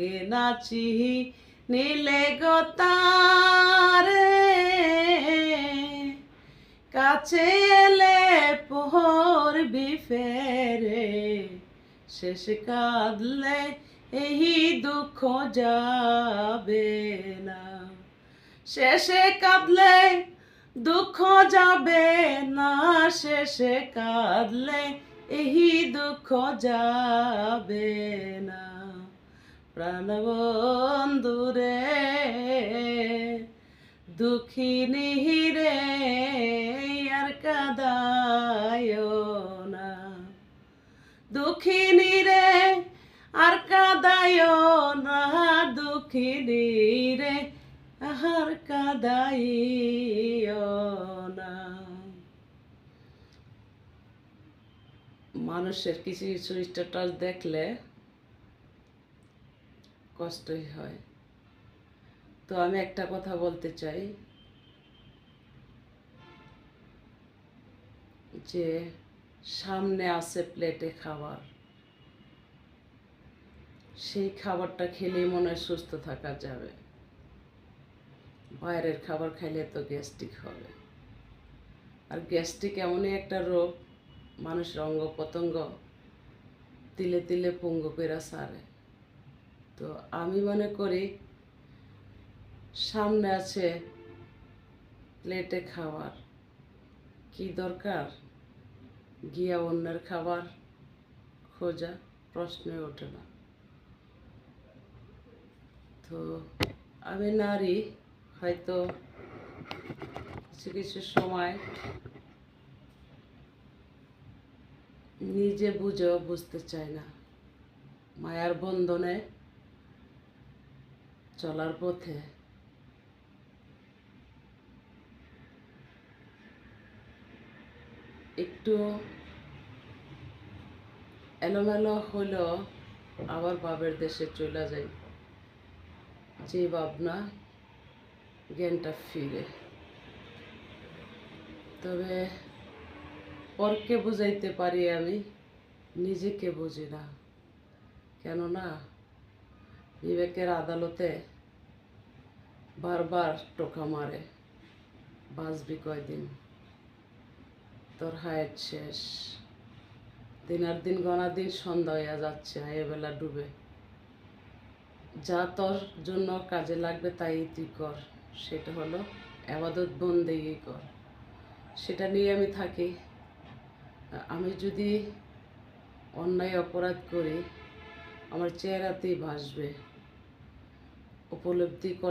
লাগে নাচি নীলে গোতারে কাছে এলে পড়বি ফেরে শেষ কাঁদলে এই দুঃখ যাবে না। শেষে কাঁদলে দুঃখ যাবে না, শেষে কাঁদলে এই দুঃখ যাবে না। প্রাণবন্ধুরে, দুঃখিনী রে, আর কাদায় না। দুঃখিনী রে, আর কাদায় না। দুঃখিনী রে, আর কাদাইও না। মানুষের কিছু কিছু স্ট্যাটাস দেখলে কষ্টই হয়। তো আমি একটা কথা বলতে চাই যে, সামনে আছে প্লেটে খাবার। সেই খাবারটা খেলেই মনে হয় সুস্থ থাকা যাবে। বাইরের খাবার খাইলে তো গ্যাস্ট্রিক হবে। আর গ্যাস্ট্রিক এমনই একটা রোগ, মানুষের অঙ্গ প্রত্যঙ্গ তিলে তিলে পঙ্গ পেরা সারে। তো আমি মনে করি সামনে আছে প্লেটে খাবার। কি দরকার? গিয়া অন্যের খাবার খোঁজা প্রশ্নে ওঠে না। তো আমি নারী, হয়তো কিছু কিছু সময় নিজে বুঝেও বুঝতে চাই না। মায়ার বন্ধনে চলার পথে। একটু এলোমেলো হলেও আবার বাবের দেশে চলে যাই। যে ভাবনা জ্ঞানটা ফিরে। তবে পরকে বুঝাইতে পারি আমি, নিজেকে বুঝি না। কেননা বিবেকের আদালতে বারবার টোকা মারে, বাঁচবি কয়দিন? তোর হায়ের শেষ। দিনার দিন গনা দিন সন্ধ্যা হইয়া যাচ্ছে এবেলা ডুবে। যা তোর জন্য কাজে লাগবে তাই তুই কর। সেটা হলো আবাদত বন্দেগি কর। সেটা নিয়ে আমি থাকি। আমি যদি অন্যায় অপরাধ করি, আমার চেহারাতেই ভাসবে। উপলব্ধি কর